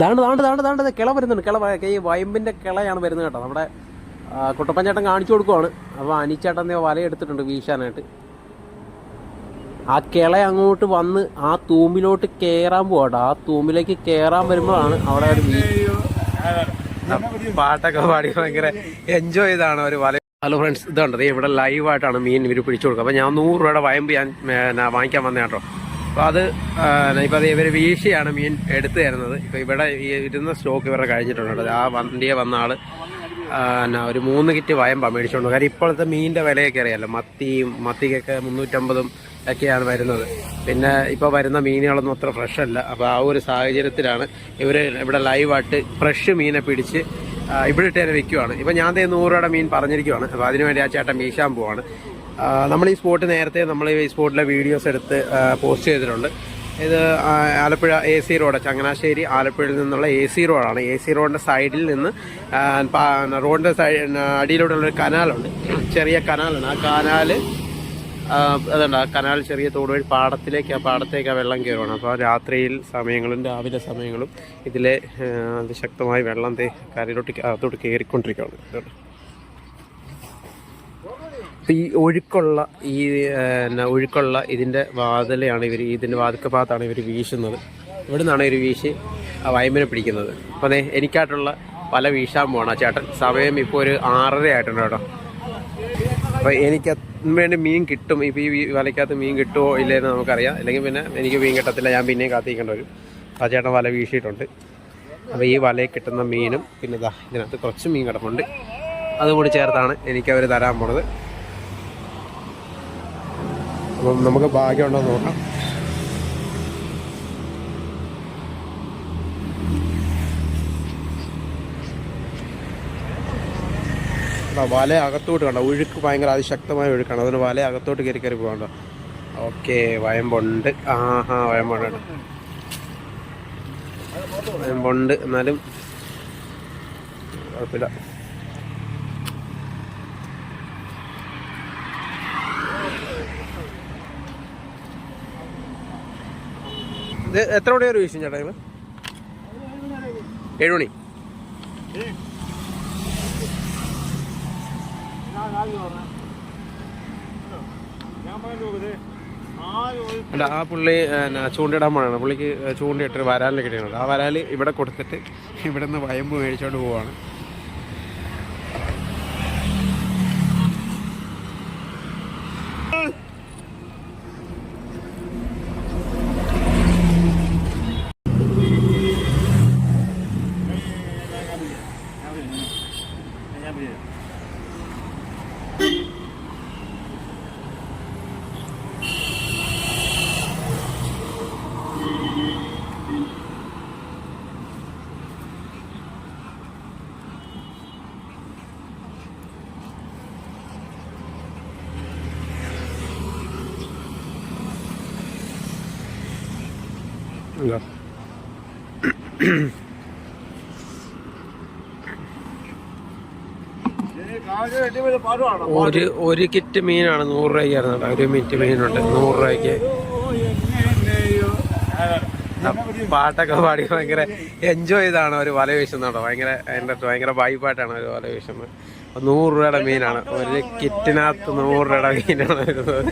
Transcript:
ദാണ്ട് ദാണ്ട് ദാണ്ട് ദാണ്ട് കിള വരുന്നുണ്ട്. കിള ഈ വയമ്പിന്റെ കിളയാണ് വരുന്നത് കേട്ടോ. നമ്മുടെ കുട്ടപ്പഞ്ചേട്ടൻ കാണിച്ചു കൊടുക്കുവാണ്. അപ്പോൾ അനിച്ചേട്ടൻ വല എടുത്തിട്ടുണ്ട് വീശാനായിട്ട്. ആ കിള അങ്ങോട്ട് വന്ന് ആ തൂമ്പിലോട്ട് കയറാൻ പോവാട്ടോ. ആ തൂമ്പിലേക്ക് കയറാൻ വരുമ്പോഴാണ് അവിടെ ഒരു പാട്ടൊക്കെ പാടി ഭയങ്കര എൻജോയ് ചെയ്താണ് ഒരു വല. ഹലോ ഫ്രണ്ട്സ് ഇതുണ്ട്. ഇവിടെ ലൈവായിട്ടാണ് മീൻ ഇവർ പിടിച്ചു കൊടുക്കുക അപ്പോൾ ഞാൻ നൂറ് രൂപയുടെ വയമ്പ് ഞാൻ വാങ്ങിക്കാൻ വന്നേ കേട്ടോ. അപ്പോൾ അത് ഇപ്പം അത് ഇവർ വീശിയാണ് മീൻ എടുത്തു തരുന്നത്. ഇപ്പോൾ ഇവിടെ ഇരുന്ന സ്റ്റോക്ക് ഇവരുടെ കഴിഞ്ഞിട്ടുണ്ട് ആ വണ്ടിയെ വന്ന ആൾ എന്നാ ഒരു മൂന്ന് കിറ്റ് വയമ്പാണ് മേടിച്ചുകൊണ്ട് കാര്യം ഇപ്പോഴത്തെ മീനിന്റെ വിലയൊക്കെ അറിയാമല്ലോ മത്തിയും മത്തിക്കൊക്കെ മുന്നൂറ്റമ്പതും ഒക്കെയാണ് വരുന്നത്. പിന്നെ ഇപ്പോൾ വരുന്ന മീനുകളൊന്നും അത്ര ഫ്രഷ് അല്ല. അപ്പോൾ ആ ഒരു സാഹചര്യത്തിലാണ് ഇവർ ഇവിടെ ലൈവായിട്ട് ഫ്രഷ് മീനെ പിടിച്ച് ഇവിടെ ഇട്ട് തന്നെ വെക്കുവാണ്. ഇപ്പം ഞാൻ തന്നെ നൂറ് രൂപയുടെ മീൻ പറഞ്ഞിരിക്കുവാണ്. അപ്പോൾ അതിനുവേണ്ടി ആ ചേട്ടൻ വീശാൻ പോവാണ്. നമ്മൾ ഈ സ്പോട്ട് നേരത്തെ നമ്മൾ ഈ സ്പോട്ടിലെ വീഡിയോസ് എടുത്ത് പോസ്റ്റ് ചെയ്തിട്ടുണ്ട്. ഇത് Alappuzha A C road Changanassery ആലപ്പുഴയിൽ നിന്നുള്ള എ സി റോഡാണ് എ സി റോഡിന്റെ സൈഡിൽ നിന്ന് റോഡിന്റെ സൈഡ് അടിയിലൂടെയുള്ള ഒരു കനാലുണ്ട്. ചെറിയ കനാലാണ്. ആ കനാല് ആ, അതുണ്ട് ആ കനാൽ ചെറിയ തോട് വഴി പാടത്തിലേക്ക് ആ പാടത്തേക്ക് ആ വെള്ളം കയറുകയാണ് അപ്പോൾ രാത്രിയിൽ സമയങ്ങളും രാവിലെ സമയങ്ങളും ഇതിലെ അതിശക്തമായി വെള്ളം തേ കരയിലോട്ട് അതോട്ട് കയറിക്കൊണ്ടിരിക്കുകയാണ്. ഇതുണ്ട്. ഈ ഒഴുക്കുള്ള ഈ എന്നാ ഒഴുക്കുള്ള ഇതിന്റെ വാതിലയാണ് ഇവർ ഇതിന്റെ വാതിക്ക ഭാഗത്താണ് ഇവർ വീശുന്നത്. ഇവിടെ നിന്നാണ് ഇവർ വീശി ആ വയമ്പിനെ പിടിക്കുന്നത്. അപ്പോൾ അതെ എനിക്കായിട്ടുള്ള പല വീശാൻ പോകണം ചേട്ടൻ. സമയം ഇപ്പോൾ ഒരു ആറര ആയിട്ടുണ്ട് കേട്ടോ. അപ്പോൾ എനിക്ക് വേണ്ടി മീൻ കിട്ടും. ഇപ്പോൾ ഈ വലയ്ക്കകത്ത് മീൻ കിട്ടുമോ ഇല്ലയെന്ന് നമുക്കറിയാം. അല്ലെങ്കിൽ പിന്നെ എനിക്ക് മീൻ കിട്ടത്തില്ല. ഞാൻ പിന്നെയും കാത്തിരിക്കേണ്ടി വരും. ആ ചേട്ടൻ വല വീശിയിട്ടുണ്ട്. അപ്പോൾ ഈ വലയിൽ കിട്ടുന്ന മീനും പിന്നെ ഇതാ ഇതിനകത്ത് കുറച്ച് മീൻ കിടപ്പുണ്ട്. അതുകൂടി ചേർത്താണ് എനിക്കവർ തരാൻ പോണത്. അപ്പം നമുക്ക് ഭാഗ്യമുണ്ടോ നോക്കാം. ആ വല അകത്തോട്ട് കണ്ടോ? ഒഴുക്ക് ഭയങ്കര അതിശക്തമായ ഒഴുക്കാണ് അതുകൊണ്ട് വല അകത്തോട്ട് കയറി കയറി പോകണ്ട ഓക്കെ വയമ്പുണ്ട്. ആഹാ വയമ്പുണ്ട്. വയമ്പുണ്ട്. എന്നാലും കുഴപ്പമില്ല. എത്ര മണി വരെ വീശും ചേട്ടാ നിങ്ങൾ ഏഴ് മണി അല്ല ആ പുള്ളി ചൂണ്ടയിടാൻ പോണാണ് പുള്ളിക്ക് ചൂണ്ടയിട്ട് വരാലിൽ കിട്ടിയിട്ടുണ്ട്. ആ വരാൽ ഇവിടെ കൊടുത്തിട്ട് ഇവിടെ നിന്ന് വയമ്പ് മേടിച്ചോണ്ട് പോവാണ്. ഇല്ല. ഒരു ഒരു കിറ്റ് മീനാണ് നൂറ് രൂപയ്ക്ക് ആയിരുന്നു കേട്ടോ. ഒരു മിറ്റ് മീനുണ്ട്. നൂറ് രൂപയ്ക്ക്. പാട്ടൊക്കെ പാടി ഭയങ്കര എൻജോയ് ചെയ്താണ് ഒരു വല വീശുന്നത് കേട്ടോ ഭയങ്കര എന്റെ ഭയങ്കര വൈബായിട്ടാണ് ഒരു വല വീശുന്നത്. നൂറ് രൂപയുടെ മീനാണ്. ഒരു കിറ്റിനകത്ത് നൂറ് രൂപയുടെ മീനാണ് വരുന്നത്.